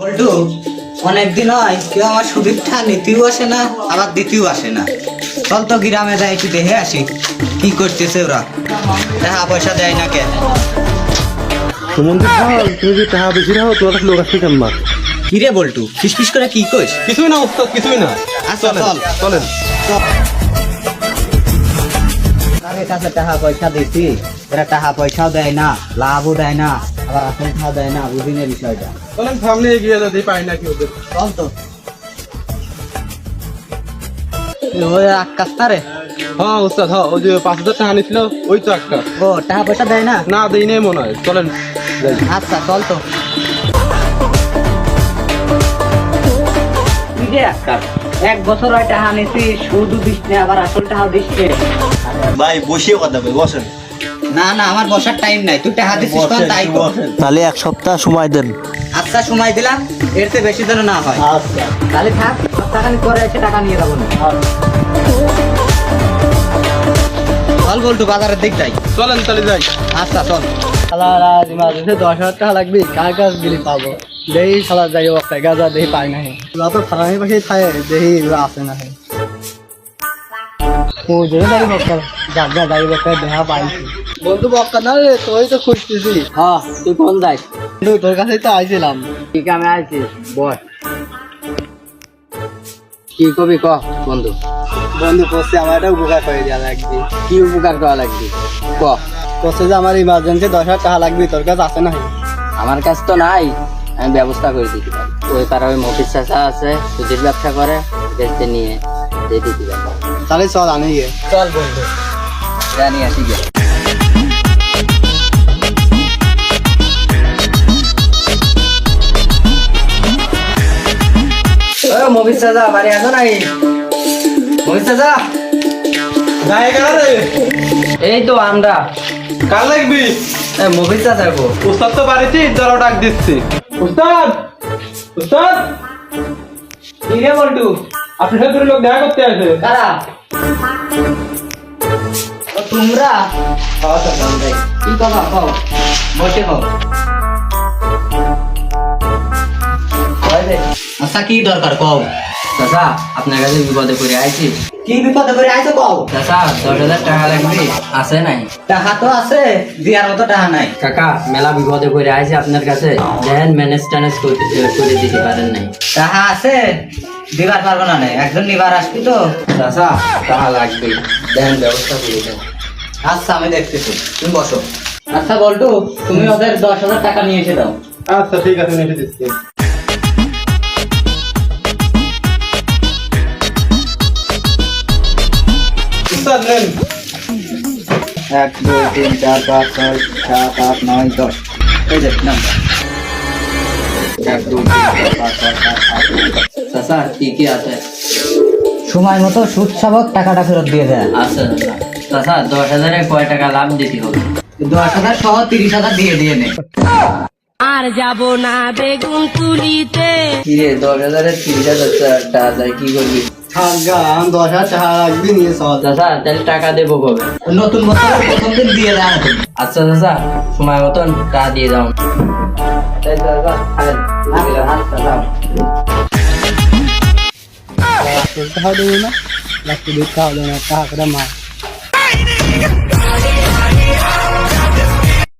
বল্টু অনেকদিন হয় কেউ আমার সুদীপটা নিতেও আসে না আবার দিতেও আসে না। চল তো গ্রামে যাই একটু দেখে আসি কি করতেছে ওরা। টাকা পয়সা দেয় না কে? তুমি যদি টাকা বেশি রাখো তোমার কাছে লোক আসছে কেমন? কি রে বল্টু ফিসফিস করে কি কইস? কিছুই না উস্তাদ কিছুই না। আচ্ছা চল। চলেন কাছে টাকা পয়সা দিছি এরা টাকা পয়সাও দেয় না লাভও দেয় না। আবার আসল টাকা দেয় না বুঝিনে বিষয়টা। চলেন সামনে এগিয়ে যদি পাই না কি ওদের। চল তো। ওই আকাশ তারে হ্যাঁ হ্যাঁ ওই যে পাঁচ হাজার টাকা নিছিল ওই তো একটা ও টাকা পয়সা দেয় না? না দেই নেই মনে হয়। চলেন আচ্ছা চল তো। তুই যে আকাশ এক বছর হয় টাকা নিছি শুধু দিস আবার আসল টাকা দিস ভাই বসিয়ে কথা বল বসেন। না না আমার বসার টাইম নাই। তুই টাকা দিছিস তখন তাই কর। তাহলে এক সপ্তাহ সময় দেন। আচ্ছা সময় দিলাম। এর চেয়ে বেশি যেন না হয়। আচ্ছা। তাহলে থাক টাকা নিয়ে পরে এসে টাকা নিয়ে যাব না। চল বলটু বাজারের দিক যাই। চলেন তাহলে যাই। আচ্ছা চল। দশ হাজার টাকা লাগবে। কার কাছ গেলে পাবো? দেহি সালা যাই একটা গাজা দেহি পাই নাই। যত ফারামি পাখি থাকে দেহি আছে না ও যেটা দাঁড়ি বক্কা জাগা দাঁড়ি বক্কা দেখা পাইছি। বন্ধু বক্কা না রে তুই তো খুঁজতেছি হ্যাঁ তুই কোন যাই বন্ধু তোর কাছেই তো আইছিলাম। ঠিক আমি আছিস বস কি কবি ক বন্ধু? বন্ধু বসে আমার একটা উপকার করে দেওয়া লাগবে। কি উপকার করা লাগবে? ক। বসে যে আমার ইমার্জেন্সি দশ হাজার টাকা লাগবে তোর কাছে আছে না আমার কাছ তো নাই আমি ব্যবস্থা করে দিতে পারি। ওই পাড়া ওই মফিজ চাষা আছে সুজির ব্যবসা করে বেচতে নিয়ে দিয়ে দিতে পারি। তাহলে চল আনি গিয়ে। চল বন্ধু জানি আসি গে মফিজ চাষা বাড়ি আসো নাই মফিজ চাষা যাই গেলে এই তো আমরা। কার লাগবি? মফিজ চাষা গো। উস্তাদ তো বাড়িতে জড়ো ডাক দিচ্ছি। উস্তাদ উস্তাদ। কি রে বল্টু? আপনার সাথে লোক দেখা করতে আসে কারা? তোমরা? কি কথা কও বসে কও আচ্ছা কি দরকার কও? চাচা আপনার কাছে বিপদে পড়ে আইছি। কি বিপদে করে আইছো কও? চাচা দশ হাজার টাকা লাগবে আছে নাই? টাকা তো আছে দিয়ার মতো টাকা নাই। কাকা মেলা বিপদে পড়ে আইছি আপনার কাছে। দেখেন ম্যানেজ ট্যানেজ করতে করে দিতে পারেন নাই। টাকা আছে দিবার পারব না নাই। একজন নিবার আসবি তো। চাচা টাকা লাগবে। দেখেন ব্যবস্থা করে দেন। আচ্ছা আমি দেখতেছি। তুমি বসো। আচ্ছা বল্টু তুমি ওদের দশ হাজার টাকা নিয়ে এসে দাও। আচ্ছা ঠিক আছে আমি এসে দিচ্ছি। নেন এক দুই তিন চার পাঁচ ছয় সাত আট নয় দশ। এই যে নাম। এক দুই তিন চার পাঁচ ছয় সাত আট নয় দশ। চাচা কি কি আছে? সময় মতো সুদ সাবক টাকাটা ফেরত দিয়ে দেয় আচ্ছা চাচা দশ হাজারে কয় টাকা লাভ দিতে হবে? দশ হাজার সহ তিরিশ হাজার দিয়ে দিয়ে নে। আর যাব না বেগুন তুলিতে। কি রে দশ হাজারে তিরিশ হাজার টাকা যায় কি করবি? থাকা আমি দশ হাজার টাকা লাগবে নিয়ে চাচা তাহলে টাকা দেবো কবে? নতুন বছর প্রথম দিন দিয়ে দাও আচ্ছা দাদা সময় মতন টাকা দিয়ে দাও। দাদা থাকেন, যাও। টাকা দেবে না লাগতে দিতে হবে না টাকা করে মার।